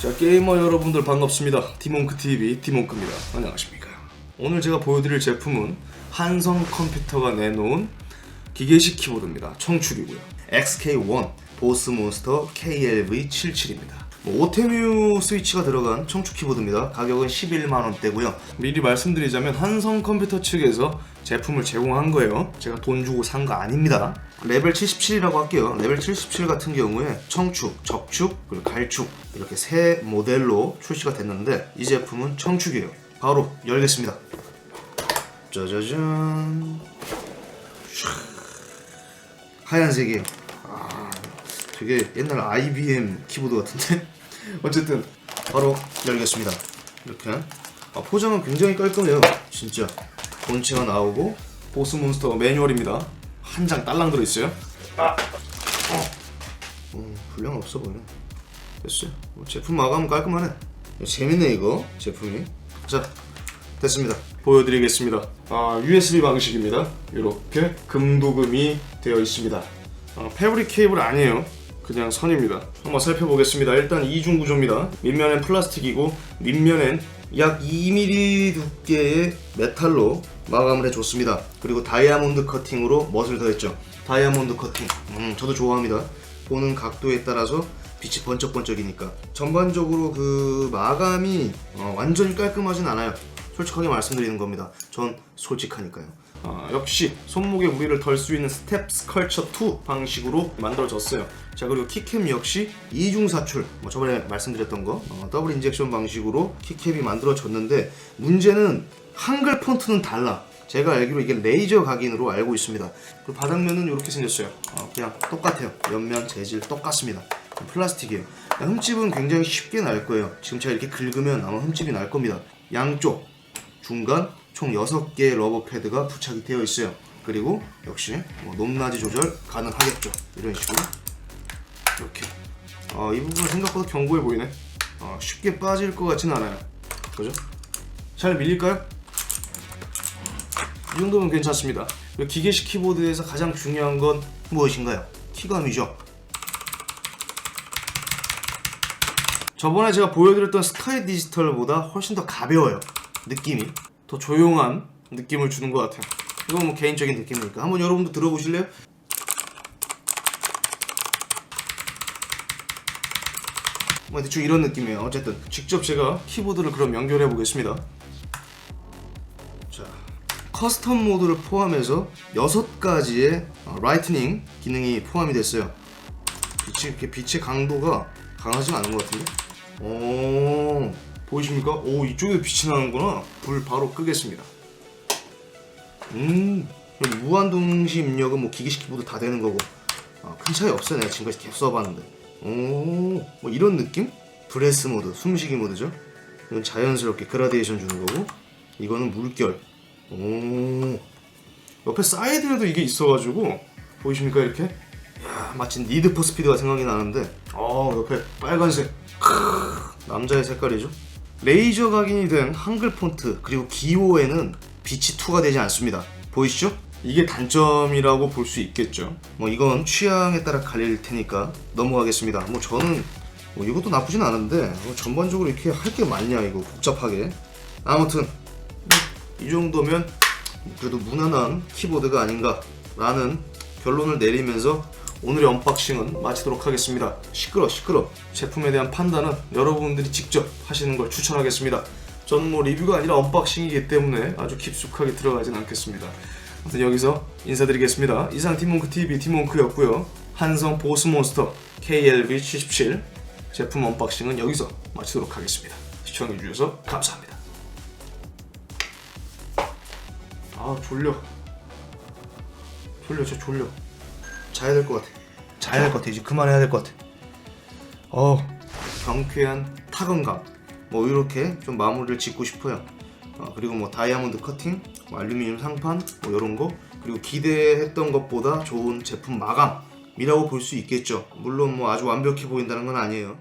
자 게이머 여러분들 반갑습니다. 디몽크TV 디몽크입니다. 안녕하십니까. 오늘 제가 보여드릴 제품은 한성 컴퓨터가 내놓은 기계식 키보드입니다. 청출이고요. XK1 보스몬스터 KLV77입니다. 뭐 오테뮤 스위치가 들어간 청축 키보드입니다. 가격은 11만원대고요. 미리 말씀드리자면 한성 컴퓨터 측에서 제품을 제공한 거예요. 제가 돈 주고 산 거 아닙니다. 레벨 77이라고 할게요. 레벨 77 같은 경우에 청축, 적축, 그리고 갈축 이렇게 세 모델로 출시가 됐는데 이 제품은 청축이에요. 바로 열겠습니다. 짜자잔. 하얀색이에요 아, 되게 옛날 IBM 키보드 같은데 어쨌든 바로 열겠습니다. 이렇게. 아, 포장은 굉장히 깔끔해요. 진짜. 본체가 나오고 보스몬스터 매뉴얼입니다. 한 장 딸랑 들어있어요. 아, 어. 음, 분량 없어 보여 됐어요. 뭐 제품 마감은 깔끔하네. 재밌네 이거. 제품이. 자 됐습니다. 보여드리겠습니다. 아, USB 방식입니다. 이렇게 금도금이 되어 있습니다. 아, 패브릭 케이블 아니에요 그냥 선입니다. 한번 살펴보겠습니다. 일단 이중 구조입니다. 밑면엔 플라스틱이고 윗면엔 약 2mm 두께의 메탈로 마감을 해줬습니다. 그리고 다이아몬드 커팅으로 멋을 더했죠. 다이아몬드 커팅. 음, 저도 좋아합니다. 보는 각도에 따라서 빛이 번쩍번쩍이니까. 전반적으로 그 마감이 어, 완전히 깔끔하진 않아요 솔직하게 말씀드리는 겁니다. 전 솔직하니까요. 아, 역시 손목에 무리를 덜 수 있는 스텝 스컬처 2 방식으로 만들어졌어요. 자 그리고 키캡 역시 이중 사출. 뭐 저번에 말씀드렸던 거 어, 더블 인젝션 방식으로 키캡이 만들어졌는데 문제는 한글 폰트는 달라. 제가 알기로 이게 레이저 각인으로 알고 있습니다. 그리고 바닥면은 이렇게 생겼어요. 어, 그냥 똑같아요. 옆면 재질 똑같습니다. 플라스틱이에요. 흠집은 굉장히 쉽게 날 거예요. 지금 제가 이렇게 긁으면 아마 흠집이 날 겁니다. 양쪽 중간 총 6개의 러버 패드가 부착이 되어 있어요. 그리고 역시 뭐 높낮이 조절 가능하겠죠. 이런 식으로 이렇게. 어, 이 부분은 생각보다 견고해 보이네. 어, 쉽게 빠질 것 같진 않아요. 그죠? 잘 밀릴까요? 이 정도면 괜찮습니다. 기계식 키보드에서 가장 중요한 건 무엇인가요? 키감이죠? 저번에 제가 보여드렸던 스카이 디지털보다 훨씬 더 가벼워요 느낌이 더 조용한 느낌을 주는 것 같아요. 이건 뭐 개인적인 느낌이니까. 한번 여러분도 들어보실래요? 뭐 대충 이런 느낌이에요. 어쨌든 직접 제가 키보드를 그럼 연결해 보겠습니다. 자 커스텀 모드를 포함해서 6가지의 어, 라이트닝 기능이 포함이 됐어요. 빛이 빛의 강도가 강하지 않은 것 같은데? 오 보이십니까? 오 이쪽에도 빛이 나는구나. 불 바로 끄겠습니다. 음 무한동시 입력은 뭐 기계식 키보드 다 되는 거고. 아, 큰 차이 없어요. 내가 지금까지 계속 써봤는데. 오뭐 이런 느낌? 브레스 모드 숨쉬기 모드죠? 이건 자연스럽게 그라데이션 주는 거고. 이거는 물결. 오. 옆에 사이드에도 이게 있어가지고. 보이십니까 이렇게? 야 마치 니드 포 스피드가 생각이 나는데. 어 옆에 빨간색. 크, 남자의 색깔이죠 레이저 각인이 된 한글 폰트 그리고 기호에는 빛이 투과되지 않습니다. 보이시죠? 이게 단점이라고 볼 수 있겠죠. 뭐 이건 취향에 따라 갈릴 테니까 넘어가겠습니다. 뭐 저는 뭐 이것도 나쁘진 않은데 뭐 전반적으로 이렇게 할 게 많냐 이거 복잡하게. 아무튼 이 정도면 그래도 무난한 키보드가 아닌가 라는 결론을 내리면서 오늘의 언박싱은 마치도록 하겠습니다. 시끄러 시끄러. 제품에 대한 판단은 여러분들이 직접 하시는 걸 추천하겠습니다. 저는 뭐 리뷰가 아니라 언박싱이기 때문에 아주 깊숙하게 들어가진 않겠습니다. 아무튼 여기서 인사드리겠습니다. 이상 티몽크TV 티몽크였고요. 한성 보스몬스터 KLV77 제품 언박싱은 여기서 마치도록 하겠습니다. 시청해주셔서 감사합니다. 아 졸려. 졸려 진짜 졸려 자야 될 것 같아. 자야 될 것 같아. 이제 그만해야 될 것 같아. 어 경쾌한 타건감. 뭐 이렇게 좀 마무리를 짓고 싶어요. 어, 그리고 뭐 다이아몬드 커팅 뭐 알루미늄 상판 뭐 이런 거. 그리고 기대했던 것보다 좋은 제품 마감이라고 볼 수 있겠죠. 물론 뭐 아주 완벽해 보인다는 건 아니에요